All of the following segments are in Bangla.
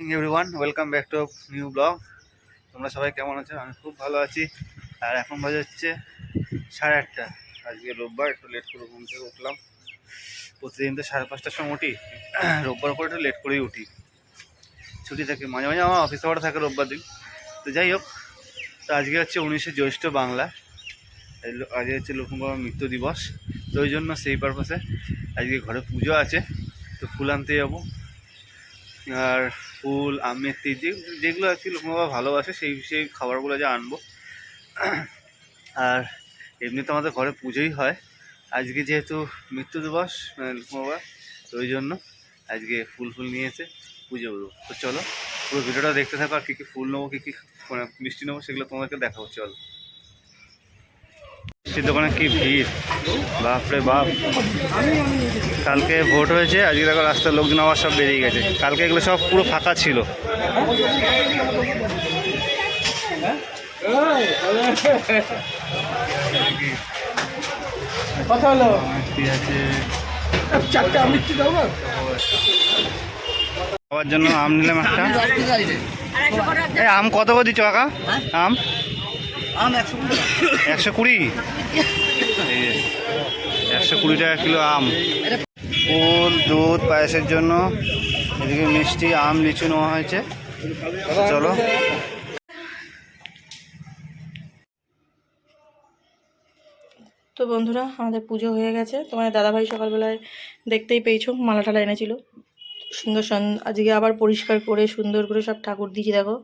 Everyone welcome back to new blog তোমরা সবাই কেমন আছো? আমি খুব ভালো আছি। আর এখন বাজে হচ্ছে সাড়ে আটটা। আজকে রোববার, একটু লেট করে ঘুম থেকে উঠলাম। প্রতিদিন তো সাড়ে পাঁচটার সময় উঠি। রোববার করে একটু লেট করেই উঠি। ছুটি থাকে। মাঝে মাঝে আমার অফিস আওয়ার থাকে রোববার দিন। তো যাই হোক, তো আজকে হচ্ছে উনিশে জ্যৈষ্ঠ বাংলা। আজকে হচ্ছে লক্ষ্মী বাবার মৃত্যু দিবস। তো ওই জন্য সেই পারপাসে আজকে ঘরে পুজো আছে। তো ফুল আনতে যাব। আর ফুল, আমের যে যেগুলো আর কি লক্ষ্মী বাবা ভালোবাসে, সেই সেই খাবারগুলো যা আনব। আর এমনি তো আমাদের ঘরে পুজোই হয়। আজকে যেহেতু মৃত্যু দিবস বাবা, তো ওই জন্য আজকে ফুল ফুল নিয়ে এসে পুজো দেবো তো চলো, পুরো ভিডিওটা দেখতে থাকো, আর কী কী ফুল নেব, কী কী মানে মিষ্টি নেব, সেগুলো তোমাদেরকে দেখাবো, চলো। মিষ্টির দোকানে কি ভিড়? বাপরে বাপ। কালকে ভোট হয়েছে আজকে দেখো রাস্তার লোকজন আবার সব বেরিয়ে গেছে। কালকে এগুলো সব পুরো ফাঁকা ছিল। কথা হলো? মিষ্টি আছে? চারটে মিষ্টি দাও না খাওয়ার জন্য আম নিলাম একটা। আম কত করে দিচ্ছ কাকা? আম আম? একশো কুড়ি একশো কুড়ি? টাকা কিলো আম। ফুল দুধ পায়েসের জন্য এদিকে মিষ্টি আম লিচু নেওয়া হয়েছে। চলো। তো বন্ধুরা আমাদের পুজো হয়ে গেছে। তোমার দাদাভাই সকালবেলায় দেখতেই পেয়েছ মালা টালা এনেছিল সিংহাসন আজকে আবার পরিষ্কার করে সুন্দর করে সব ঠাকুর দিয়েছি দেখো।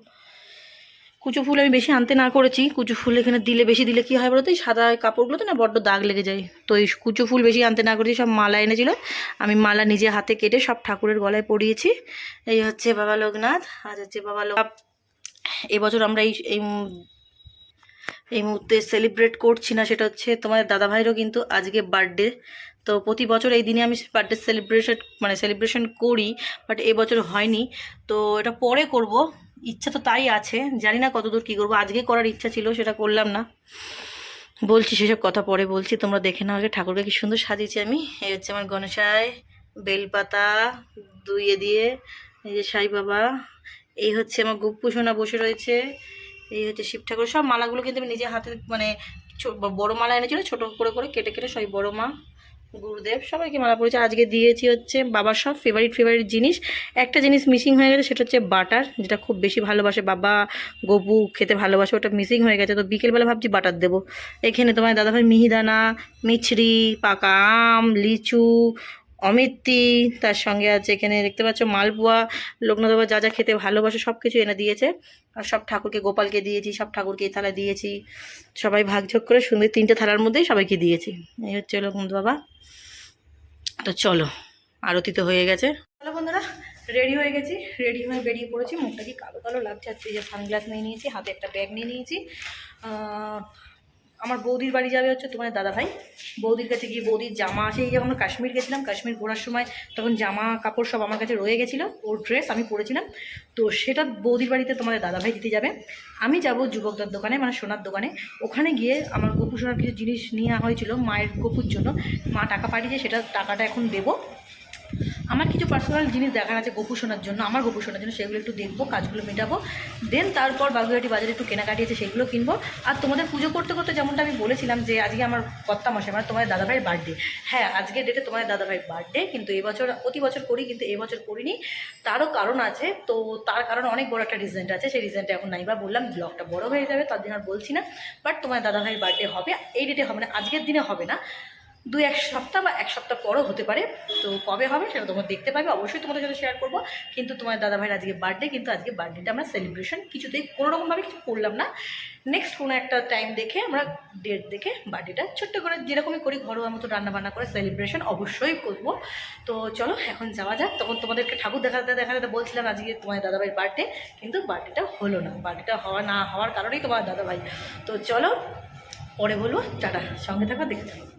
কুচো ফুল আমি বেশি আনতে না করেছি। কুচু ফুল এখানে দিলে বেশি দিলে কি হয় বলো তো এই সাদা কাপড়গুলোতে না বড্ড দাগ লেগে যায়। তো এই কুচো ফুল বেশি আনতে না করেছি, সব মালা এনেছিল। আমি মালা নিজে হাতে কেটে সব ঠাকুরের গলায় পরিয়েছি। এই হচ্ছে বাবা লোকনাথ, আজ হচ্ছে বাবা লোক এবছর আমরা এই এই এই মুহূর্তে সেলিব্রেট করছি না, সেটা হচ্ছে তোমার দাদাভাইরও কিন্তু আজকে বার্থডে তো প্রতি বছর এই দিনে আমি বার্থডে সেলিব্রেশন মানে সেলিব্রেশন করি বাট এবছর হয়নি। তো এটা পরে করব। ইচ্ছা তো তাই আছে। জানি না কতদূর কী করব। আজকে করার ইচ্ছা ছিল, সেটা করলাম না। বলছি সেসব কথা পরে বলছি, তোমরা দেখে নাও আগে। ঠাকুরকে কি সুন্দর সাজিয়েছি আমি। এই হচ্ছে আমার গণেশায় বেলপাতা দুইয়ে দিয়ে, এই যে সাই বাবা, এই হচ্ছে আমার গুপ্পু সোনা বসে রয়েছে, এই হচ্ছে শিব ঠাকুর। সব মালাগুলো কিন্তু আমি নিজে হাতে মানে বড় মালা এনেছিল, ছোট করে করে কেটে কেটে সব বড় মা। গুরুদেব, সবাইকে মালা পড়েছে। আজকে দিয়েছি হচ্ছে বাবার সব ফেভারিট ফেভারিট জিনিস। একটা জিনিস মিসিং হয়ে গেছে, সেটা হচ্ছে বাটার, যেটা খুব বেশি ভালোবাসে। বাবা গপু খেতে ভালোবাসে, ওটা মিসিং হয়ে গেছে। তো বিকেলবেলা ভাবছি বাটার দেবো। এখানে তোমার দাদাভাই মিহিদানা, মিছরি, পাকা আম, লিচু অমিত্তি তার সঙ্গে আছে এখানে দেখতে পাচ্ছ মালপোয়া লোকনাথ বাবা যা যা খেতে ভালোবাসে সব কিছু এনে দিয়েছে। আর সব ঠাকুরকে, গোপালকে দিয়েছি, সব ঠাকুরকে এই থালা দিয়েছি। সবাই ভাগযোগ করে সুন্দর তিনটে থালার মধ্যেই সবাইকে দিয়েছি। এই হচ্ছে লোকনাথ বাবা তো চলো আরতি তো হয়ে গেছে। চলো বন্ধুরা, রেডি হয়ে গেছি। রেডি হয়ে বেরিয়ে পড়েছি। মুখটা কি কালো কালো লাগছে? আর যে সানগ্লাস নিয়ে নিয়েছি, হাতে একটা ব্যাগ নিয়ে নিয়েছি। আমার বৌদির বাড়ি যাবে হচ্ছে তোমার দাদা ভাই বৌদির কাছে গিয়ে বৌদির জামা সেই যখন আমরা কাশ্মীর গেছিলাম, কাশ্মীর ঘোরার সময় তখন জামা কাপড় সব আমার কাছে রয়ে গেছিল, ওর ড্রেস আমি পরেছিলাম। তো সেটা বৌদির বাড়িতে তোমাদের দাদাভাই দিতে যাবে। আমি যাব যুবকদার দোকানে মানে সোনার দোকানে। ওখানে গিয়ে আমার গপু সোনার কিছু জিনিস নিয়ে হয়েছিল, মায়ের গপুর জন্য। মা টাকা পাঠিয়েছে, সেটা টাকাটা এখন দেবো। আমার কিছু পার্সোনাল জিনিস দেখার আছে গপু শোনার জন্য, আমার গপু শোনার জন্য সেগুলো একটু দেখব, কাজগুলো মেটাবো। দেন তারপর বাগুইহাটি বাজারে একটু কেনাকাটি আছে, সেগুলো কিনবো। আর তোমাদের পুজো করতে করতে যেমনটা আমি বলেছিলাম যে আজকে আমার কর্তা মাসে মানে তোমাদের দাদাভাইয়ের বার্থডে হ্যাঁ আজকের ডেটে তোমাদের দাদাভাইয়ের বার্থডে কিন্তু এবছর প্রতি বছর করি, কিন্তু এবছর করিনি। তারও কারণ আছে, তো তার কারণ অনেক বড় একটা রিজেন্ট আছে, সেই রিজেন্টটা এখন নাই বা বললাম ব্লগটা বড় হয়ে যাবে, তার জন্য আর বলছি না। বাট তোমার দাদাভাইয়ের বার্থডে হবে, এই ডেটে হবে না, আজকের দিনে হবে না। দু এক সপ্তাহ বা এক সপ্তাহ পরও হতে পারে। তো কবে হবে সেটা তোমরা দেখতে পাবে, অবশ্যই তোমাদের সাথে শেয়ার করব। কিন্তু তোমার দাদা ভাইয়ের আজকে বার্থডে কিন্তু আজকে বার্থডেটা আমরা সেলিব্রেশন কিছুতেই কোনোরকমভাবে কিছু করলাম না। নেক্সট কোনো একটা টাইম দেখে আমরা ডেট দেখে বার্থডেটা ছোট্ট করে যেরকমই করি, ঘরোয়া মতো রান্নাবান্না করে সেলিব্রেশন অবশ্যই করব। তো চলো, এখন যাওয়া যাক। তখন তোমাদেরকে ঠাকুর দেখাতে দেখাতে বলছিলাম আজকে তোমার দাদাভাইয়ের বার্থডে কিন্তু বার্থডেটা হলো না। বার্থডেটা হওয়া না হওয়ার কারণেই তোমার দাদাভাই। তো চলো, পরে বলব। টাটা। সঙ্গে থাকা, দেখতে থাকো।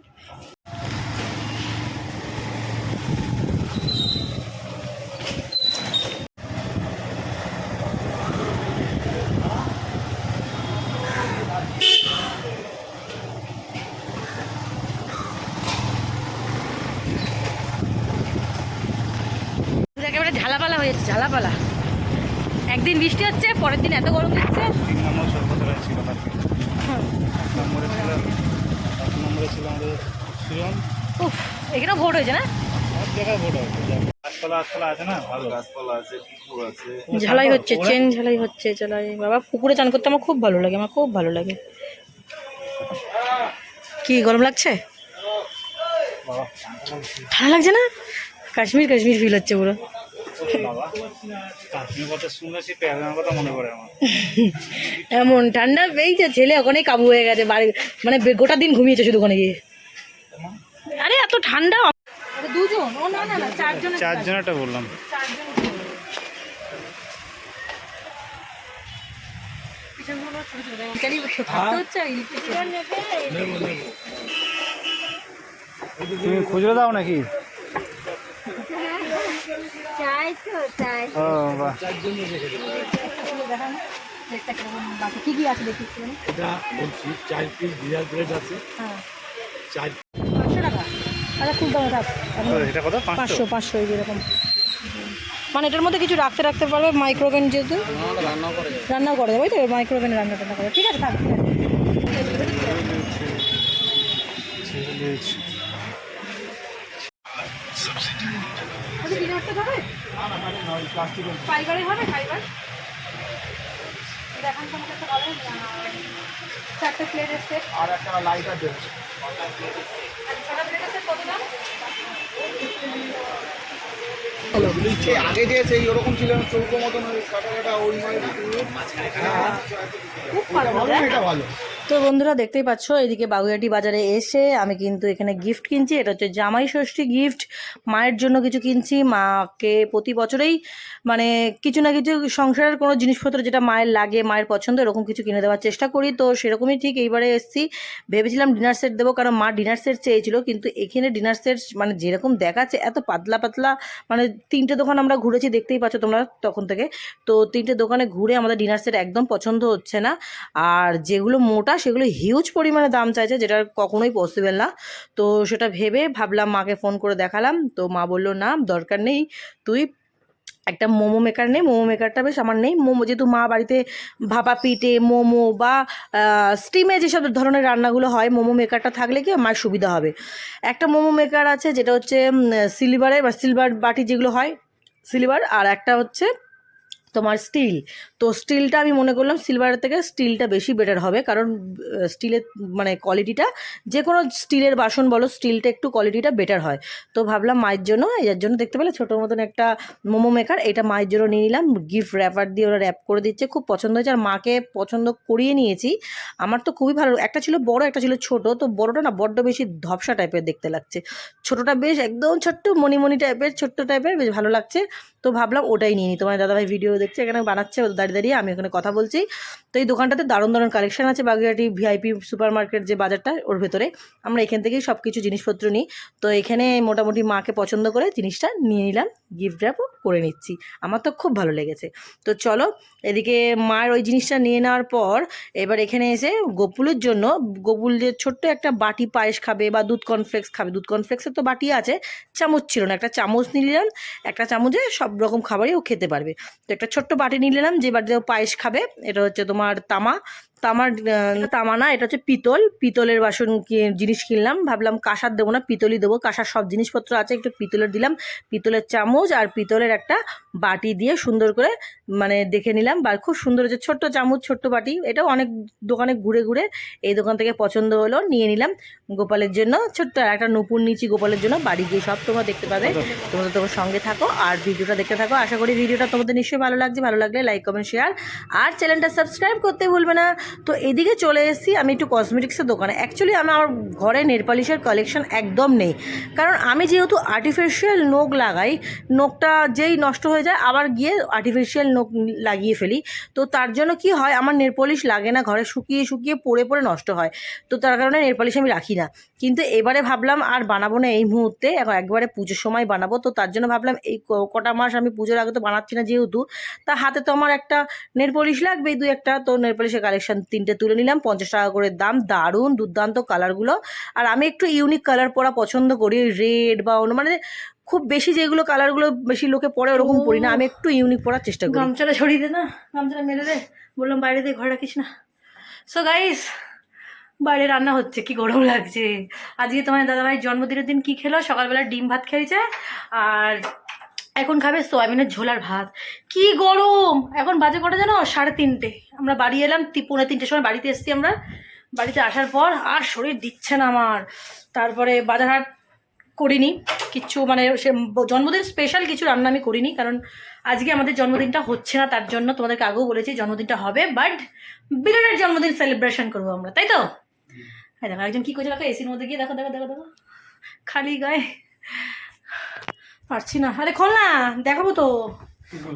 হয়েছে ঝালাপালা একদিন বৃষ্টি হচ্ছে পরের দিন এত গরম দিচ্ছে। তিন নম্বর সর্বতলা ছিল এক নম্বরে ছিল এক নম্বরে ছিল আমাদের সুজন। উফ এখানেও ভোট হয়েছে না? সব জায়গায় ভোট হয়েছে ঝালাই হচ্ছে চেন ঝালাই হচ্ছে ঝালাই বাবা পুকুরে চান করতে আমার খুব ভালো লাগে আমার খুব ভালো লাগে। কি গরম লাগছে? ঠান্ডা লাগছে না? কাশ্মীর কাশ্মীর ফিল হচ্ছে পুরো। মনে এমন ঠান্ডা পেয়েছে ছেলে ওখানেই কাবু হয়ে গেছে বাড়ি মানে গোটা দিন ঘুমিয়েছে শুধু ওখানে গিয়ে। আরে এত ঠান্ডা দুজন? ও না না না চারজন চারজনেরটা বললাম। তুমি খুচরো দাও নাকি? চাই তো চাই ও বাহ কি কি আছে দেখি এটা বলছি চার পিস বিরিয়াল প্লেট আছে হ্যাঁ চার পাঁচশো টাকা আচ্ছা খুব দাম থাক এটা কত পাঁচশো পাঁচশো পাঁচশো এই যেরকম মানে এটার মধ্যে কিছু রাখতে রাখতে পারবে মাইক্রোওভেন যেহেতু রান্নাও করে দেবে তো মাইক্রোওভেনে রান্না টান্না করে ঠিক আছে থাক ফাইবারের হবে? ফাইবার? দেখান তোমাকে একটা হবে চারটে প্লেটের সেট আর একটা লাইট আছে ছটা প্লেটের সেট কত দাম? আগে যে সেই ওরকম ছিল চৌকো মতন ওই কাটা কাটা ওই মানে। খুব ভালো ভালো তো বন্ধুরা দেখতেই পাচ্ছ এদিকে বাগুইয়াটি বাজারে এসে আমি কিন্তু এখানে গিফট কিনছি। এটা হচ্ছে জামাই ষষ্ঠী গিফট মায়ের জন্য কিছু কিনছি। মাকে প্রতি বছরেই মানে কিছু না কিছু সংসারের কোনো জিনিসপত্র যেটা মায়ের লাগে মায়ের পছন্দ এরকম কিছু কিনে দেওয়ার চেষ্টা করি। তো সেরকমই ঠিক এইবারে এসেছি। ভেবেছিলাম ডিনার সেট দেবো কারণ মা ডিনার সেট চেয়েছিল। কিন্তু এখানে ডিনার সেট মানে যেরকম দেখাচ্ছে এত পাতলা পাতলা মানে তিনটে দোকান আমরা ঘুরেছি, দেখতেই পাচ্ছ তোমরা তখন থেকে। তো তিনটে দোকানে ঘুরে আমাদের ডিনার সেট একদম পছন্দ হচ্ছে না। আর যেগুলো মোটা, সেগুলো হিউজ পরিমাণে দাম চাইছে, যেটা কখনোই পসিবল না। তো সেটা ভেবে ভাবলাম মাকে ফোন করে দেখালাম। তো মা বলল, না, দরকার নেই। তুই একটা মোমো মেকার নেই, মোমো মেকারটা বেশ আমার নেই। মোমো যেহেতু মা বাড়িতে ভাপা পিঠে, মোমো বা স্টিমে যেসব ধরনের রান্নাগুলো হয়, মোমো মেকারটা থাকলে কি আমার সুবিধা হবে। একটা মোমো মেকার আছে, যেটা হচ্ছে সিলভারে বা সিলভার বাটি যেগুলো হয় সিলভার আর একটা হচ্ছে তোমার স্টিল তো স্টিলটা আমি মনে করলাম সিলভারের থেকে স্টিলটা বেশি বেটার হবে, কারণ স্টিলের মানে কোয়ালিটিটা যে কোনো স্টিলের বাসন বলো স্টিলটা একটু কোয়ালিটিটা বেটার হয়। তো ভাবলাম মায়ের জন্য, এর জন্য দেখতে পেলে ছোটোর মতন একটা মোমো মেকার এটা মায়ের জন্য নিয়ে নিলাম। গিফট র্যাপার দিয়ে ওরা র্যাপ করে দিচ্ছে, খুব পছন্দ হয়েছে। আর মাকে পছন্দ করিয়ে নিয়েছি। আমার তো খুবই ভালো, একটা ছিল বড়, একটা ছিল ছোট, তো বড়টা না বড্ড বেশি ধপসা টাইপের দেখতে লাগছে। ছোটটা বেশ একদম ছোট্ট মণিমণি টাইপের ছোট্ট টাইপের বেশ ভালো লাগছে। তো ভাবলাম ওটাই নিয়ে নিই। তোমার দাদাভাই ভিডিও দেখছে এখানে বানাচ্ছে দাঁড়িয়ে দাঁড়িয়ে, আমি ওখানে কথা বলছি। তো এই দোকানটাতে দারুণ দারুণ কালেকশন আছে বাগুইহাটি ভিআইপি সুপার মার্কেট যে বাজারটা, ওর ভেতরে। আমরা এখান থেকেই সব কিছু জিনিসপত্র নিই। তো এখানে মোটামুটি মাকে পছন্দ করে জিনিসটা নিয়ে নিলাম গিফট র্যাপও করে নিচ্ছি। আমার তো খুব ভালো লেগেছে। তো চলো, এদিকে মায়ের ওই জিনিসটা নিয়ে নেওয়ার পর, এবার এখানে এসে গোপুলের জন্য, গোপুল যে ছোট্ট একটা বাটি পায়েস খাবে বা দুধ কর্নফ্লেক্স খাবে, দুধ কর্নফ্লেক্সের তো বাটি আছে, চামচ ছিল না, একটা চামচ নিলাম, একটা চামচে সব রকম খাবারই ও খেতে পারবে। তো একটা ছোট্ট বাটি নিয়ে নিলাম যে বাটিতে পায়েস খাবে এটা হচ্ছে তোমার তামা। তামার তামা না এটা হচ্ছে পিতল। পিতলের বাসন জিনিস কিনলাম। ভাবলাম কাঁসার দেবো না, পিতলই দেবো। কাঁসার সব জিনিসপত্র আছে, একটু পিতলের দিলাম। পিতলের চামচ আর পিতলের একটা বাটি দিয়ে সুন্দর করে মানে দেখে নিলাম। বা খুব সুন্দর হচ্ছে ছোট্ট চামচ, ছোট্ট বাটি। এটাও অনেক দোকানে ঘুরে ঘুরে এই দোকান থেকে পছন্দ হলো, নিয়ে নিলাম। গোপালের জন্য ছোট্ট একটা নপুর নিচি গোপালের জন্য বাড়ি গিয়ে সব তোমরা দেখতে পাবে। তোমরা তোমার সঙ্গে থাকো আর ভিডিওটা দেখতে থাকো। আশা করি ভিডিওটা তোমাদের নিশ্চয়ই ভালো লাগছে। ভালো লাগলে লাইক কমেন্ট শেয়ার আর চ্যানেলটা সাবস্ক্রাইব করতে ভুলবে না। তো এদিকে চলে এসেছি আমি একটু কসমেটিক্সের দোকানে। অ্যাকচুয়ালি আমার ঘরে নেল পালিশের কালেকশন একদম নেই। কারণ আমি যেহেতু আর্টিফিশিয়াল নখ লাগাই, নখটা যেই নষ্ট হয়ে যায়, আবার গিয়ে আর্টিফিশিয়াল নখ লাগিয়ে ফেলি। তো তার জন্য কি হয়, আমার নেল পলিশ লাগে না, ঘরে শুকিয়ে শুকিয়ে পড়ে পড়ে নষ্ট হয়। তো তার কারণে নেল পলিশ আমি রাখি না। কিন্তু এবারে ভাবলাম, আর বানাবো না এই মুহূর্তে। এখন একবারে পুজোর সময় বানাবো। তো তার জন্য ভাবলাম, এই কটা মাস আমি পুজোর আগে তো বানাচ্ছি না যেহেতু, তা হাতে তো আমার একটা নেল লাগবেই দু একটা তো নেল পলিশের কালেকশন তিনটে তুলে নিলাম পঞ্চাশ টাকা করে দাম দারুণ দুর্দান্ত কালারগুলো আর আমি একটু ইউনিক কালার পরা পছন্দ করি রেড বা অন্য মানে খুব বেশি যেগুলো কালারগুলো বেশি লোকে পরে ওরকম পরি না আমি একটু ইউনিক পরার চেষ্টা করি। গামছাটা ছড়িয়ে দে না গামছাটা মেরে দে বললাম বাইরে দিয়ে ঘরে রাখিস না। সো গাইস বাইরে রান্না হচ্ছে কি গরম লাগছে। আজকে তোমার দাদাভাইয়ের জন্মদিনের দিন কি খেলো? সকালবেলা ডিম ভাত খেয়েছে আর এখন খাবে সোয়াবিনের ঝোলার ভাত। কি গরম! এখন বাজে কটা জানো? সাড়ে তিনটে। আমরা বাড়ি এলাম পৌনে তিনটের সময় বাড়িতে এসেছি আমরা। বাড়িতে আসার পর আর শরীর দিচ্ছে না আমার। তারপরে বাজার হাট করিনি। কিচ্ছু মানে সে জন্মদিন স্পেশাল কিছু রান্না আমি করিনি, কারণ আজকে আমাদের জন্মদিনটা হচ্ছে না, তার জন্য তোমাদেরকে আগেও বলেছি জন্মদিনটা হবে বাট বিরাটের জন্মদিন সেলিব্রেশন করব আমরা, তাই তো? হ্যাঁ দেখো, একজন কী করছে? দেখো এসির মধ্যে গিয়ে দেখো দেখো দেখো দেখো। খালি গায়ে। পারছি না। আরে খোল না দেখাবো তো।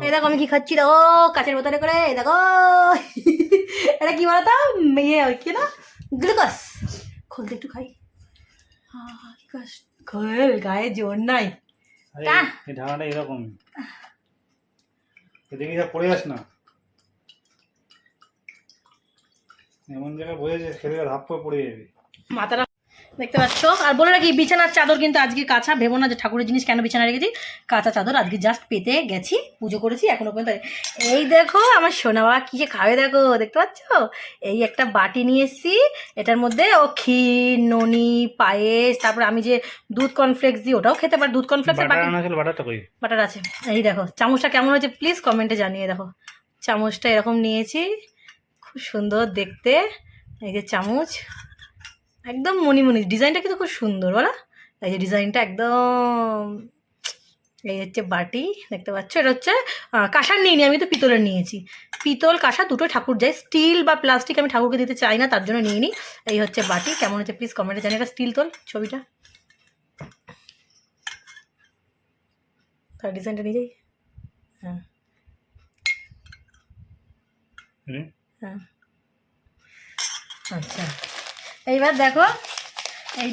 এই দেখো আমি কি খাচ্ছি দেখো কাঁচের বোতলে করে দেখো। এটা কি বলতো ইয়ে ওই কি না? গ্লুকোজ। খোলতে একটু খাই। খোল গায়ে জোর নাই। ঢাকাটা এরকম যা পড়ে যাস না। এমন জায়গায় বসেছে খেলে হাফ পড়ে যাবে। মাথাটা দেখতে পাচ্ছ? আর বলে রাখি বিছানার চাদর কিন্তু আজকে কাঁচা। ভেবো না যে ঠাকুরের জিনিস কেন বিছানা রেখেছি। কাঁচা চাদর আজকে জাস্ট পেতে গেছি পুজো করেছি এখনও পর্যন্ত এই দেখো আমার সোনা বাবা কি যে খাবে দেখো দেখতে পাচ্ছ? এই একটা বাটি নিয়ে এসেছি এটার মধ্যে ও ক্ষীর ননি পায়েস তারপর আমি যে দুধ কর্নফ্লেক্স দিই ওটাও খেতে পারি। দুধ কর্নফ্লেক্সের কই? বাটার আছে। এই দেখো চামচটা কেমন হয়েছে প্লিজ কমেন্টে জানিয়ে দেখো। চামচটা এরকম নিয়েছি খুব সুন্দর দেখতে। এই যে চামচ। একদম মণিমণি ডিজাইনটা কিন্তু খুব সুন্দর বলা? এই যে ডিজাইনটা একদম এই হচ্ছে বাটি দেখতে পাচ্ছ? এটা হচ্ছে কাঁসার নিইনি আমি তো পিতলের নিয়েছি। পিতল কাঁসা দুটো ঠাকুর যায় স্টিল বা প্লাস্টিক আমি ঠাকুরকে দিতে চাই না তার জন্য নিয়ে নিই এই হচ্ছে বাটি কেমন হচ্ছে প্লিজ কমেন্টে জানি এটা স্টিল তোল ছবিটা। তার ডিজাইনটা নিজেই হ্যাঁ। হ্যাঁ। আচ্ছা। এইবার দেখো, এই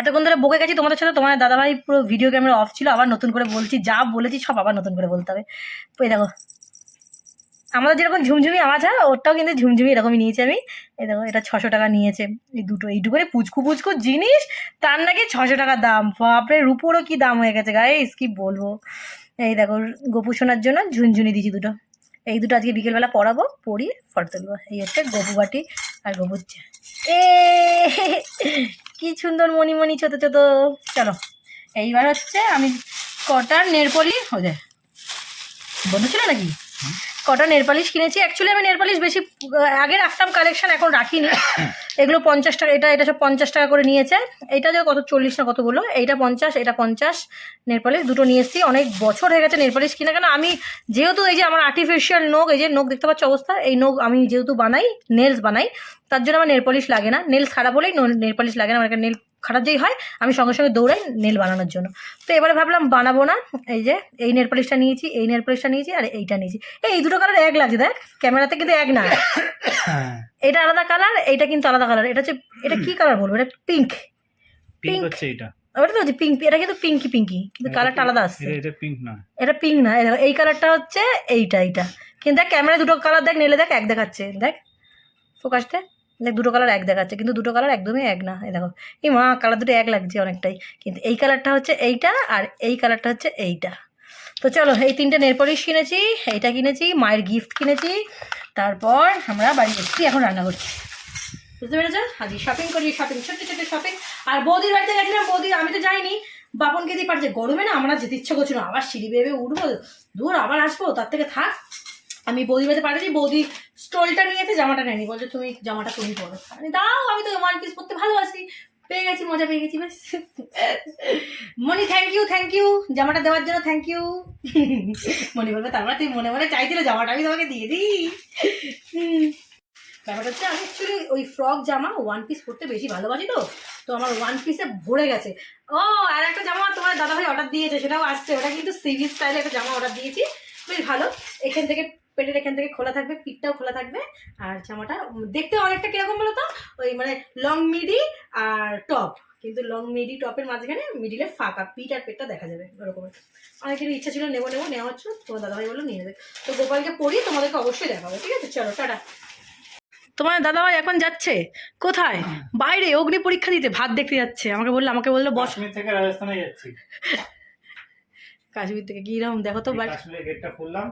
এতক্ষণ ধরে বকে গেছি তোমাদের সাথে তোমার দাদাভাই পুরো ভিডিও ক্যামেরা অফ ছিল, আবার নতুন করে বলছি, যা বলেছি সব আবার নতুন করে বলতে হবে। এই দেখো, আমাদের যেরকম ঝুমঝুমি আওয়াজ হয় ওটাও কিন্তু ঝুমঝুমি এরকমই নিয়েছি আমি। এই দেখো, এটা ছশো টাকা নিয়েছে। এই দুটো এইটুকুনি পুচকু পুচকু জিনিস, তার নাকি ছশো টাকা দাম। বাপরে, রুপোরও কি দাম হয়ে গেছে গাইস কি বলব? এই দেখো গোপু জন্য ঝুনঝুনি দিয়েছি দুটো। এই দুটো আজকে বিকেলবেলা পড়াবো, পড়িয়ে ফটো তুলবো। এই হচ্ছে গবু বাটি আর গোবুর চা। এ, কি সুন্দর মণিমণি ছোটো ছোটো। চলো, এইবার হচ্ছে আমি কটার নেরপলি, ওদের। বন্ধু ছিল নাকি? কটা নেল পালিশ কিনেছি। অ্যাকচুয়ালি আমি নেল পালিশ বেশি আগে রাখতাম কালেকশন এখন রাখিনি। এগুলো পঞ্চাশ টাকা, এটা এটা সব পঞ্চাশ টাকা করে নিয়েছে। এইটা যে কত, চল্লিশ না কত বলল? এইটা পঞ্চাশ, এটা পঞ্চাশ নেল পালিশ দুটো নিয়ে এসেছি। অনেক বছর হয়ে গেছে নেল পালিশ কিনা। কেন, আমি যেহেতু এই যে আমার আর্টিফিশিয়াল নখ এই যে নখ দেখতে পাচ্ছ অবস্থা, এই নখ আমি যেহেতু বানাই নেলস বানাই, তার জন্য আমার নেল পলিশ লাগে না। নেলস খারাপ হলেই নেল পলিশ লাগে না। আমার নেল খারাপ যেই হয় আমি সঙ্গে সঙ্গে দৌড়াই নেল বানানোর জন্য। তো এবারে ভাবলাম বানাবো না এই যে এই নেল পলিশটা নিয়েছি এই নেল পলিশটা নিয়েছি আর এইটা নিয়েছি। এই দুটো কালার এক লাগছে দেখ ক্যামেরাতে কিন্তু এক না। এটা আলাদা কালার এটা কিন্তু আলাদা কালার এটা হচ্ছে এটা কি কালার বলব? এটা পিঙ্ক পিঙ্ক হচ্ছে এটা ওটা তো পিঙ্ক এটা কিন্তু পিঙ্কি পিঙ্কি কিন্তু কালারটা আলাদা আসছে। এটা পিঙ্ক না। এটা পিঙ্ক না এই কালারটা হচ্ছে এইটা এইটা। কিন্তু দেখ ক্যামেরা দুটো কালার দেখ নেলে দেখ এক দেখাচ্ছে। দেখ ফোকাস দেখ, দুটো কালার এক দেখাচ্ছে, কিন্তু দুটো কালার একদমই এক না। এই দেখো, এই মা কালার দুটো এক লাগছে অনেকটাই। কিন্তু এই কালারটা হচ্ছে এইটা আর এই কালারটা হচ্ছে এইটা। তো চলো, এই তিনটে নেল পলিশ কিনেছি, এইটা কিনেছি, মায়ের গিফট কিনেছি। তারপর আমরা বাড়ি এসেছি, এখন রান্না করছি। বুঝতে পেরেছ? আজকে শপিং করি শপিং ছোট্ট ছোট্ট শপিং আর বৌদির বাড়িতে গেছিলাম, বৌদি, আমি তো যাইনি। বাপনকে দিয়ে পারছে, গরমে না আমরা যেতে ইচ্ছে করছিল আবার সিঁড়ি বেয়ে উঠবো, দূর আবার আসব, তার থেকে থাক। আমি বৌদি বাড়িতে পাঠাচ্ছি বৌদি স্টোলটা নিয়েছে, জামাটা নেয়নি। বলছে, তুমি জামাটা তুমি পরো আমি, দাও, আমি তো ওয়ান পিস পরতে ভালোবাসি। পেয়ে গেছি, মজা পেয়ে গেছি, ব্যাস। Moni thank you thank you জামাটা দেওয়ার জন্য থ্যাংক ইউ মনি বলবে, তারপরে তুই মনে মনে চাইছিল জামাটা, আমি তোমাকে দিয়ে দিই। ব্যাপারটা হচ্ছে, আমি অ্যাকচুয়ালি ওই ফ্রক জামা ওয়ান পিস পরতে বেশি ভালোবাসি তো তো আমার ওয়ান পিসে ভরে গেছে। ও, আর একটা জামা তোমার দাদাভাই অর্ডার দিয়েছে, সেটাও আসছে। ওটা কিন্তু সিভি স্টাইলে একটা জামা অর্ডার দিয়েছি। বেশ ভালো। এখান থেকে পেটের এখান থেকে খোলা থাকবে পিঠটাও খোলা থাকবে। আর জামাটা দেখতে অনেকটা কীরকম বলো তো? ওই মানে লং মিডি আর টপ কিন্তু লং মিডি টপের মাঝখানে মিডিলে ফাঁকা পিঠ আর পেটটা দেখা যাবে ওরকমের অনেকের ইচ্ছা ছিল নেব নেব নেওয়া হচ্ছিল। তোমার দাদাভাই বলল নিয়ে নেবে। তো গোপালকে পড়ি তোমাদেরকে অবশ্যই দেখাবো ঠিক আছে? চলো টাটা। তোমার দাদাভাই এখন যাচ্ছে? কোথায়? বাইরে অগ্নি পরীক্ষা দিতে ভাত দেখতে যাচ্ছে। আমাকে বলল আমাকে বলল বস। কাশ্মীর থেকে রাজস্থানে যাচ্ছি। কাশ্মীর থেকে কিরম? দেখো তো গেটটা খুললাম।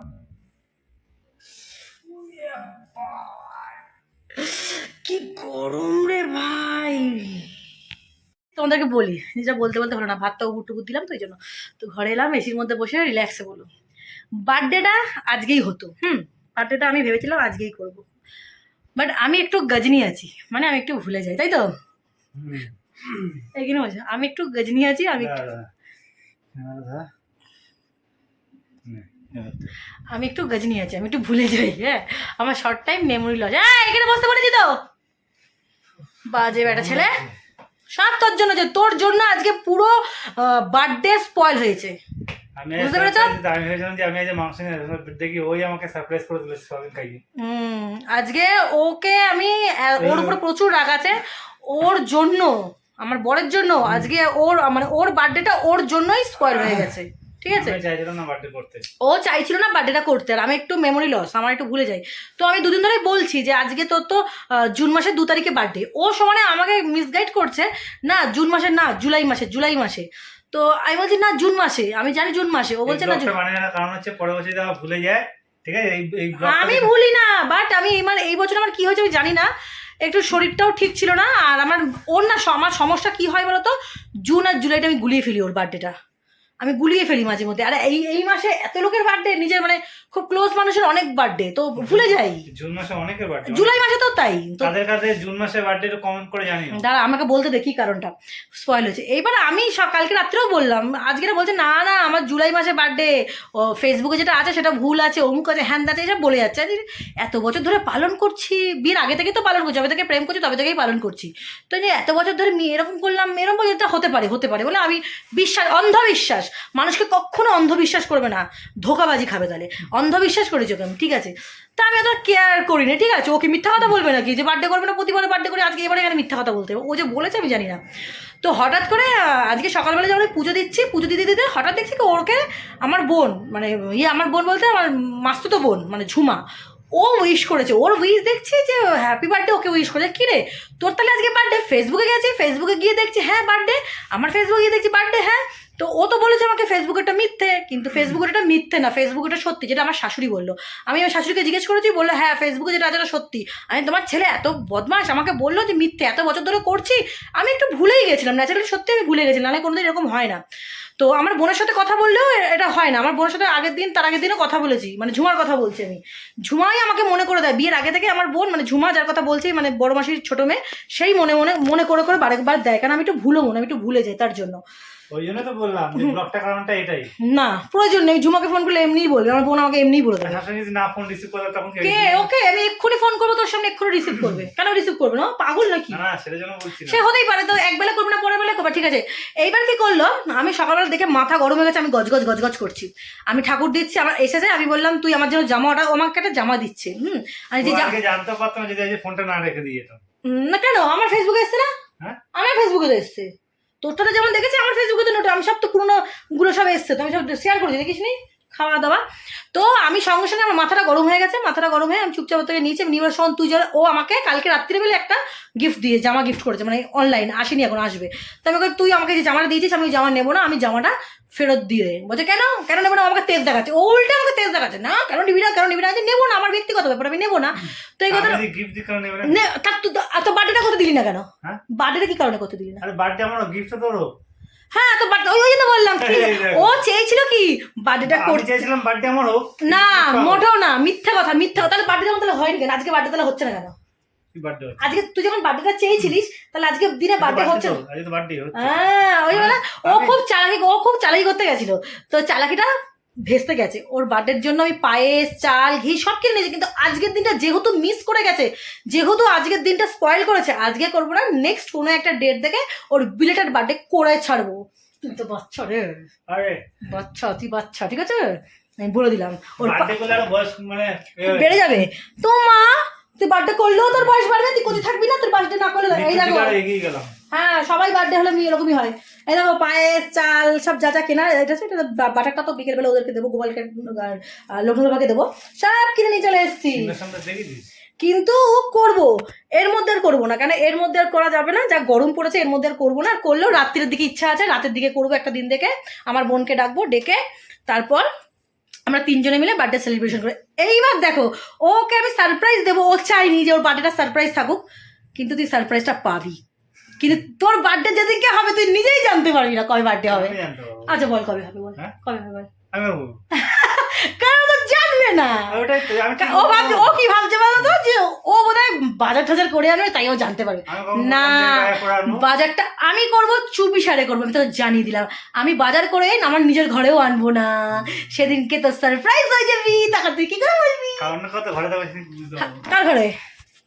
কি গরম রে ভাই। তোমাদেরকে বলি যেটা বলতে বলতে হলো না ভাতটা উপর টুকুর দিলাম তো ওই জন্য। তো ঘরে এলাম এসির মধ্যে বসে রিল্যাক্সে বলো বার্থডেটা আজকেই হতো হুম? বার্থডেটা আমি ভেবেছিলাম আজকেই করব। বাট আমি একটু গজনি আছি মানে আমি একটু ভুলে যাই তাই তো? এই কিনা আমি একটু গজনি আছি আমি একটু আমি একটু গজনি আছি আমি একটু ভুলে যাই হ্যাঁ? আমার শর্ট টাইম মেমোরি লস হ্যাঁ এখানে বসতে পেরেছি তো? বাজে বেটা ছেলে। সব তোর জন্য যে তোর জন্য আজকে পুরো বার্থডে স্পয়েল হয়েছে। আমি বুঝতে পেরেছ? আমি ভেবেছিলাম যে আমি আজ মাংস দেখি ওই আমাকে সারপ্রাইজ করে দিল সবাই খাইয়ে। হুম আজকে ওকে আমি ওর উপরে প্রচুর রাগ আছে। ওর জন্য আমার বরের জন্য আজকে ওর মানে ওর বার্থডেটা ওর জন্যই স্পয়েল হয়ে গেছে। ঠিক আছে? ও চাইছিল না বার্থডেটা করতে আর আমি একটু মেমোরি লস আমার একটু ভুলে যাই। তো আমি দুদিন ধরে বলছি যে আজকে তোর তো জুন মাসের দু তারিখে বার্থডে ও সমানে আমাকে মিসগাইড করছে না জুন মাসে না জুলাই মাসে জুলাই মাসে। তো আমি বলছি না জুন মাসে আমি জানি জুন মাসে। ও বলছে না জুন কারণ হচ্ছে পরে বছর ভুলে যায় ঠিক আছে? আমি ভুলি না বাট আমি মানে এই বছর আমার কি হয়েছে আমি জানি না। একটু শরীরটাও ঠিক ছিল না আর আমার ওর না আমার সমস্যা কি হয় বলতো? জুন আর জুলাইটা আমি গুলিয়ে ফেলি ওর বার্থডেটা আমি গুলিয়ে ফেলি মাঝে মধ্যে। আর এই এই মাসে এত লোকের বার্থডে নিজের মানে খুব ক্লোজ মানুষের অনেক বার্থডে তো ভুলে যাই। জুন মাসে অনেকের বার্থডে জুলাই মাসে তো তাই তো কাদের কাদের জুন মাসে বার্থডে তো কমেন্ট করে জানিও। দাঁড়া আমাকে বলতে দেখি কারণটা। স্পয়েল হয়েছে। এইবার আমি সকালকে রাত্রেও বললাম আজকে বলছে না না আমার জুলাই মাসে বার্থডে ও ফেসবুকে যেটা আছে সেটা ভুল আছে অমুক আছে হ্যান আছে এসব বলে যাচ্ছে। এত বছর ধরে পালন করছি বিয়ের আগে থেকে তো পালন করছি যবে থেকে প্রেম করছি তবে থেকেই পালন করছি। তো এত বছর ধরে মেয়ে এরকম করলাম এরকম বলে এটা হতে পারে হতে পারে বলে আমি বিশ্বাস অন্ধবিশ্বাস। মানুষকে কখনো অন্ধবিশ্বাস করবে না। ধোকাবাজি খাবে তাহলে। অন্ধবিশ্বাস করেছ কেন? ঠিক আছে। তা আমি এত কেয়ার করি না ঠিক আছে? ওকে মিথ্যা কথা বলবে নাকি? যে বার্থডে করবে না, প্রতিবারে বার্থডে করে আজকে এবারে এখানে মিথ্যা কথা বলতে। ও যে বলেছে আমি জানি না। তো হঠাৎ করে আজকে সকালবেলা যখন আমি পুজো দিচ্ছি, পুজো দিতে দিতে হঠাৎ দেখছি কি ওকে আমার বোন মানে ইয়ে আমার বোন বলতে আমার মাস্তুতো বোন মানে ঝুমা, ও উইশ করেছে। ওর উইশ দেখছি যে হ্যাপি বার্থডে ওকে উইশ করেছে। কী রে? তোর তাহলে আজকে বার্থডে ফেসবুকে গেছি ফেসবুকে গিয়ে দেখছি হ্যাঁ বার্থডে আমার ফেসবুকে গিয়ে দেখছি বার্থডে হ্যাঁ। তো ও তো বলেছে আমাকে ফেসবুকেরটা মিথ্যে, কিন্তু ফেসবুকেরটা মিথ্যে না ফেসবুকেরটা সত্যি, যেটা আমার শাশুড়ি বলল। আমি আমার শাশুড়িকে জিজ্ঞেস করেছি, বলল হ্যাঁ ফেসবুকে যেটা আছে সত্যি। আমি, তোমার ছেলে এত বদমাস আমাকে বলল যে মিথ্যে, এত বছর ধরে করছি? আমি একটু ভুলেই গেছিলাম ন্যাচারালি সত্যি আমি ভুলে গেছিলাম না কোনোদিন এরকম হয় না। তো আমার বোনের সাথে কথা বললেও এটা হয় না। আমার বোনের সাথে আগের দিন, তার আগের দিনও কথা বলেছি মানে ঝুমার কথা বলছি আমি। ঝুমাই আমাকে মনে করে দেয়, বিয়ের আগে থেকে আমার বোন মানে ঝুমা যার কথা বলছি মানে বড় মাসির ছোটো মেয়ে, সেই মনে মনে মনে করে করে বারেকবার দেয়, কারণ আমি একটু ভুলো মনে, আমি একটু ভুলে যাই তার জন্য। ওই জন্য তো বললাম যে ব্লগটা কারণটা এটাই। না প্রয়োজন নেই ঝুমাকে ফোন করলে এমনিই বলবে আমার বোন আমাকে এমনিই বলে দেবে। যদি না ফোন রিসিভ করে তখন কে? ওকে আমি এক্ষুনি ফোন করব তোর সামনে এক্ষুনি রিসিভ করবে। কেন রিসিভ করবে না? পাগল নাকি? না সেটার জন্য বলছি সে হতেই পারে তো এক বেলা করবে না পরের বেলা করবে ঠিক আছে। এইবার কি করল? আমি সকালবেলা দেখে মাথা গরম হয়ে গেছে আমি গজগজ গজগজ করছি। আমি ঠাকুর দিচ্ছি আমার এসেছে আমি বললাম তুই আমার জন্য জামা অর্ডার ও আমাকে একটা জামা দিচ্ছে। হুম? আমি যে জানতে পারতাম যদি ফোনটা না রেখে দিয়ে না কেন? আমার ফেসবুকে এসছে না? হ্যাঁ? আমার ফেসবুকে এসছে। তোরটা যেমন দেখেছি, আমার ফেসবুকে তো নোট, আমি সব তো পুরোনো গুলো সব এসছে তো আমি সব শেয়ার করেছি দেখিস নি খাওয়া দাওয়া তো আমি সঙ্গে সঙ্গে আমার মাথাটা গরম হয়ে গেছে মাথাটা গরম হয়ে আমি চুপচাপ থেকে নিচে নিয়ে শোন তুই যারা ও আমাকে কালকে রাত্রিবেলা একটা গিফট দিয়ে জামা গিফট করেছে মানে অনলাইন আসেনি এখন আসবে। তো আমি তুই আমাকে যে জামাটা দিয়েছিস আমি ওই জামা নেব না আমি জামাটা ফেরত দিয়ে দে। বলছে কেন? কেন নেব না? আমাকে তেজ দেখাচ্ছে। ও উল্টে আমাকে তেজ দেখাচ্ছে। না কেন নিবি না? কেন নিবি না? নেব না আমার ব্যক্তিগত ব্যাপার আমি নেব না। তো এই কথা তার তো বার্থডেটা করতে দিলি না কেন? হ্যাঁ? বার্থডেটা কি কারণে করতে দিলি না? আরে বার্থডে আমার গিফট তো হ্যাঁ তো বার্থডে ওই জন্য বললাম। ও চেয়েছিল কি বার্থডেটা করতে? চেয়েছিলাম বার্থডে আমার হোক না মোটেও না মিথ্যা কথা মিথ্যা কথা। তাহলে বার্থডে যখন তাহলে হয়নি কেন? আজকে বার্থডে তাহলে হচ্ছে না কেন? আজকে তুই যখন বার্থডেটা চেয়েছিলিস তাহলে আজকে দিনে বার্থডে হচ্ছে হ্যাঁ ওই বলে ও খুব চালাকি ও খুব চালাকি করতে গেছিল। তো চালাকিটা ভেস্তে গেছে। ওর বার্থডের জন্য আমি পায়েস চাল ঘি সব কিনে নিয়েছি কিন্তু আজকের দিনটা যেহেতু মিস করে গেছে যেহেতু আজকের দিনটা স্পয়েল করেছে আজকে করব না নেক্সট কোনো একটা ডেট দেখে ওর বিলেটেড বার্থডে করে ছাড়বো। তুই তো বাচ্চা রে আরে। বাচ্চা তুই বাচ্চা ঠিক আছে? আমি বলে দিলাম। ওর মানে বেড়ে যাবে। তো মা তুই বার্থডে করলেও তোর বয়স বাড়বে তুই কোথায় থাকবি না? তোর বার্থডে না করলে এই দেখো। হ্যাঁ সবাই বার্থডে হলে এরকমই হয়। এই দেখো পায়েস চাল সব যা যা কেনা এটা বা- বাটারটা তো বিকেলবেলা ওদেরকে দেবো গোপালকে আর দেবো। সব কিনে নিয়ে চলে এসেছি। কিন্তু করব এর মধ্যে আর করব না কেন এর মধ্যে আর করা যাবে না? যা গরম পড়েছে এর মধ্যে আর করব না। আর করলেও রাত্রির দিকে ইচ্ছা আছে রাতের দিকে করব একটা দিন দেখে। আমার বোনকে ডাকবো ডেকে তারপর আমরা তিনজনে মিলে বার্থডে সেলিব্রেশন করব এইবার দেখো ওকে আমি সারপ্রাইজ দেবো ও চাইনি যে ওর বার্থডেটা সারপ্রাইজ থাকুক কিন্তু তুই সারপ্রাইজটা পাবি। কিন্তু তোর বার্থডে যেদিনকে হবে তুই নিজেই জানতে পারবি না কবে বার্থডে হবে। আচ্ছা বল কবে হবে বল? হ্যাঁ? কবে হবে বল? কারণ জানবে না। ও ভাবছে ও কি ভাবছে বলো তো যে ও বোধহয় বাজার টাজার করে আনবে তাই ও জানতে পারবে। না? বাজারটা আমি করব চুপি সারে করব আমি তো জানিয়ে দিলাম। আমি বাজার করে আমার নিজের ঘরেও আনব না। সেদিনকে তো সারপ্রাইজ হয়ে যাবি তখন তুই কি করে বলবি। কার ঘরে?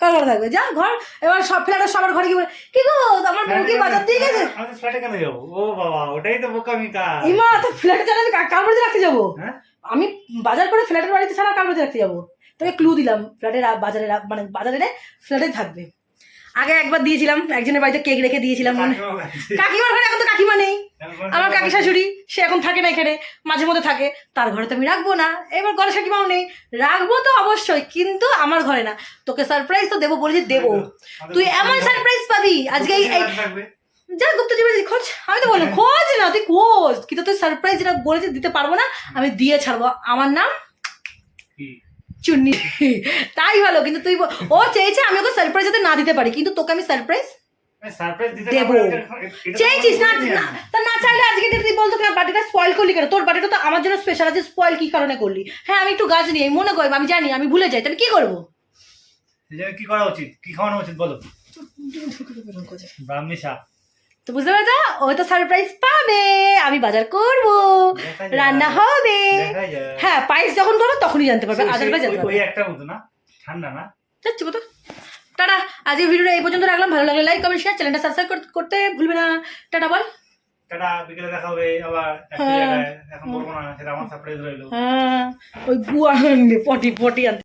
কার থাকবে। যা ঘর এবার সব ফ্ল্যাটের সবার ঘরে কি বলে কি গো আমার বউ কি বাজার দিয়ে গেছে? আমি ফ্ল্যাটে কেন যাব? ও বাবা ওটাই তো বোকামি কাজ। ইমা তো ফ্ল্যাটে চালাতে কার বাড়িতে রাখতে যাব? হ্যাঁ? আমি বাজার করে ফ্ল্যাটের বাড়িতে ছাড়া কার বাড়িতে রাখতে যাব? তোকে ক্লু দিলাম ফ্ল্যাটের বাজারে মানে বাজারে ফ্ল্যাটে থাকবে। আগে একবার দিয়েছিলাম একজনের বাড়িতে কেক রেখে দিয়েছিলাম মনে কাকিমার ঘরে এখন তো কাকিমা নেই। আমার কাকি শাশুড়ি সে এখন থাকে না এখানে মাঝে মধ্যে থাকে। তার ঘরে তো আমি রাখব না। এবার ঘরে কাকিমাও নেই। রাখব তো অবশ্যই কিন্তু আমার ঘরে না। তোকে সারপ্রাইজ তো দেবো বলেছি দেবো। তুই এমন সারপ্রাইজ পাবি। আজকে এই। যা গুপ্তজীবী খোঁজ আমি তো বললাম খোঁজ না তুই খোঁজ। কিন্তু তুই সারপ্রাইজ যেটা বলেছি দিতে পারব না আমি দিয়ে ছাড়বো। আমার নাম? চুন্নি। তাই ভালো কিন্তু তুই ও চেয়েছে আমি ওকে সারপ্রাইজ যাতে না দিতে পারি কিন্তু তোকে আমি সারপ্রাইজ দেবো। তো চেয়েছিস না না তা না চাইলে আজকে তুই বলতো না স্পয়েল করলি কেন? তোর বার্থডেটা তো আমার জন্য স্পেশাল আছে স্পয়েল কি কারণে করলি? হ্যাঁ আমি একটু গাছ নিয়ে মনে করি আমি জানি আমি ভুলে যাই কি করব? কি করা উচিত? কি খাওয়ানো উচিত বলো? ব্রাহ্মী শাক। তো বুঝতে পারছ ও তো সারপ্রাইজ পাবে। আমি বাজার করব। রান্না হবে। হ্যাঁ পায়েস যখন করব তখনই জানতে পারবে। আদারওয়াইজ জানতে পারবে একটা মতো না? ঠান্ডা না? যাচ্ছি কোথাও টাটা। আজকের ভিডিওটা এই পর্যন্ত রাখলাম। ভালো লাগলে লাইক কমেন্ট শেয়ার চ্যানেলটা সাবস্ক্রাইব করতে ভুলবে না। টাটা বল। টাটা বিকেলে দেখা হবে। আবার হ্যাঁ। এখন বলব না সেটা আমার সারপ্রাইজ রইল। হ্যাঁ। ওই গুয়া পটি পটি আনতে।